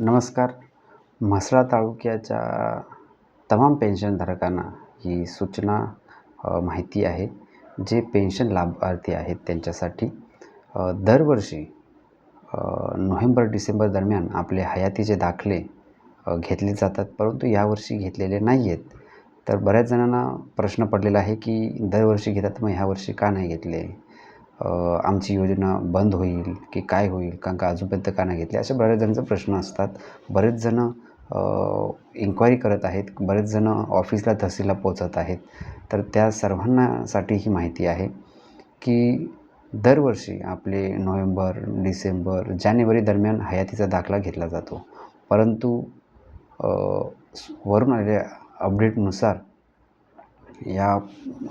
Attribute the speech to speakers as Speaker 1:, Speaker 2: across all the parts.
Speaker 1: नमस्कार. म्हसळा तालुक्याच्या तमाम पेन्शनधारकांना ही सूचना माहिती आहे. जे पेन्शन लाभार्थी आहेत त्यांच्यासाठी दरवर्षी नोव्हेंबर डिसेंबर दरम्यान आपले हयातीचे दाखले घेतले जातात. परंतु यावर्षी घेतलेले नाही आहेत तर बऱ्याच जणांना प्रश्न पडलेला आहे की दरवर्षी घेतात मग ह्यावर्षी का नाही घेतले? आमची योजना बंद होईल की काय होईल? कारण का अजूनपर्यंत का नाही घेतले? असे बऱ्याच जणांचे प्रश्न असतात. बरेच जणं इन्क्वायरी करत आहेत. बरेच जणं ऑफिसला तहसीलला पोचत आहेत. तर त्या सर्वांनासाठी ही माहिती आहे की दरवर्षी आपले नोव्हेंबर डिसेंबर जानेवारी दरम्यान हयातीचा दाखला घेतला जातो. परंतु वरून आलेल्या अपडेटनुसार या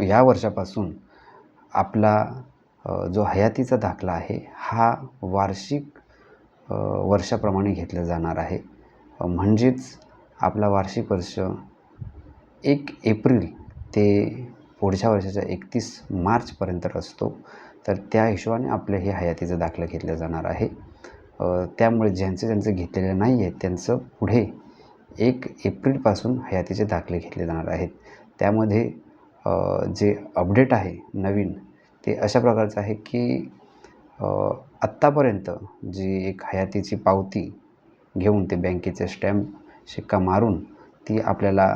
Speaker 1: या वर्षापासून आपला जो हयातीचा दाखला आहे हा वार्षिक वर्षाप्रमाणे घेतला जाणार आहे. म्हणजेच आपला वार्षिक वर्ष एक एप्रिल ते पुढच्या वर्षाच्या एकतीस मार्चपर्यंत असतो. तर त्या हिशोबाने आपले हे हयातीचा दाखला घेतला जाणार आहे. त्यामुळे ज्यांचे त्यांचं घेतलेले नाही आहेत त्यांचं पुढे एक एप्रिलपासून हयातीचे दाखले घेतले जाणार आहेत. त्यामध्ये जे अपडेट आहे नवीन ते अशा प्रकारचं आहे की आत्तापर्यंत जी एक हयातीची पावती घेऊन ते बँकेचे स्टॅम्प शिक्का मारून ती आपल्याला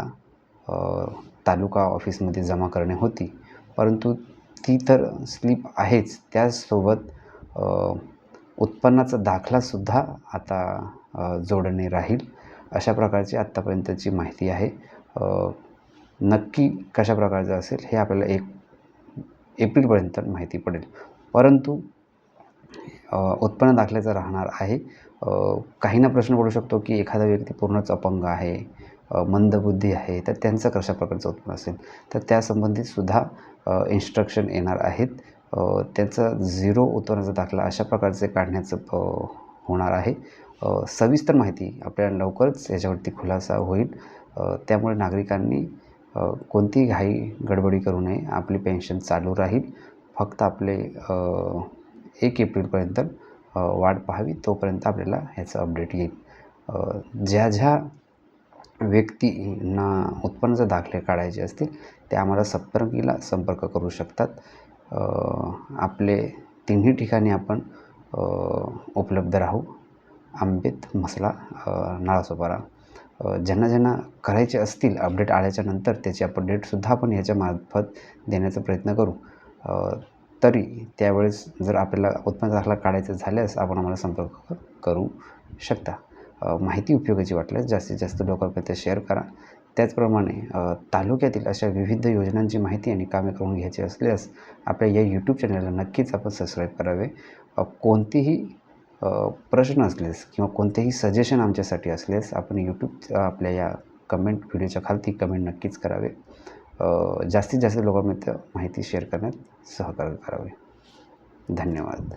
Speaker 1: तालुका ऑफिसमध्ये जमा करणे होती. परंतु ती तर स्लिप आहेच. त्याचसोबत उत्पन्नाचा दाखलासुद्धा आता जोडणे राहील अशा प्रकारची आत्तापर्यंतची माहिती आहे. नक्की कशा प्रकारचं असेल हे आपल्याला एक एप्रिलपर्यंत माहिती पडेल. परंतु उत्पन्न दाखल्याचं राहणार आहे. काहींना प्रश्न पडू शकतो की एखादा व्यक्ती पूर्णच अपंग आहे मंदबुद्धी आहे तर त्यांचं कशा प्रकारचं उत्पन्न असेल? तर त्यासंबंधित सुद्धा इन्स्ट्रक्शन येणार आहेत. त्यांचा झिरो उत्पन्नाचा दाखला अशा प्रकारचे काढण्याचं होणार आहे. सविस्तर माहिती आपल्याला लवकरच याच्यावरती खुलासा होईल. त्यामुळे नागरिकांनी कोणतीही घाई गडबडी करू नये. आपली पेन्शन चालू राहील. फक्त आपले एक एप्रिलपर्यंत वाढ वाट पाहावी. तोपर्यंत आपल्याला ह्याचं अपडेट येईल. ज्या ज्या व्यक्तींना उत्पन्नाचे दाखले काढायचे असतील ते आम्हाला सप्तरंगीला संपर्क करू शकतात. आपले तिन्ही ठिकाणी आपण उपलब्ध राहू. आंबेत मसला नाळासोपारा. ज्यांना ज्यांना करायचे असतील अपडेट आल्याच्यानंतर त्याचे त्याची अपडेटसुद्धा आपण ह्याच्यामार्फत देण्याचा प्रयत्न करू. तरी त्यावेळेस जर आपल्याला उत्पन्न दाखला काढायचा झाल्यास आपण आम्हाला संपर्क करू शकता. माहिती उपयोगाची वाटल्यास जास्तीत जास्त लोकांपर्यंत शेअर करा. त्याचप्रमाणे तालुक्यातील अशा विविध योजनांची माहिती आणि कामे करून घ्यायची असल्यास आपल्या या यूट्यूब चॅनलला नक्कीच आपण सबस्क्राईब करावे. कोणतीही प्रश्न असलेस किंवा कोणतेही सजेशन आमच्यासाठी असलेस आपण यूट्यूब आपल्या या कमेंट व्हिडिओच्या खालती कमेंट नक्कीच करावे. जास्तीत जास्त लोकांमध्ये माहिती शेअर करण्यात सहकार्य करावे. धन्यवाद.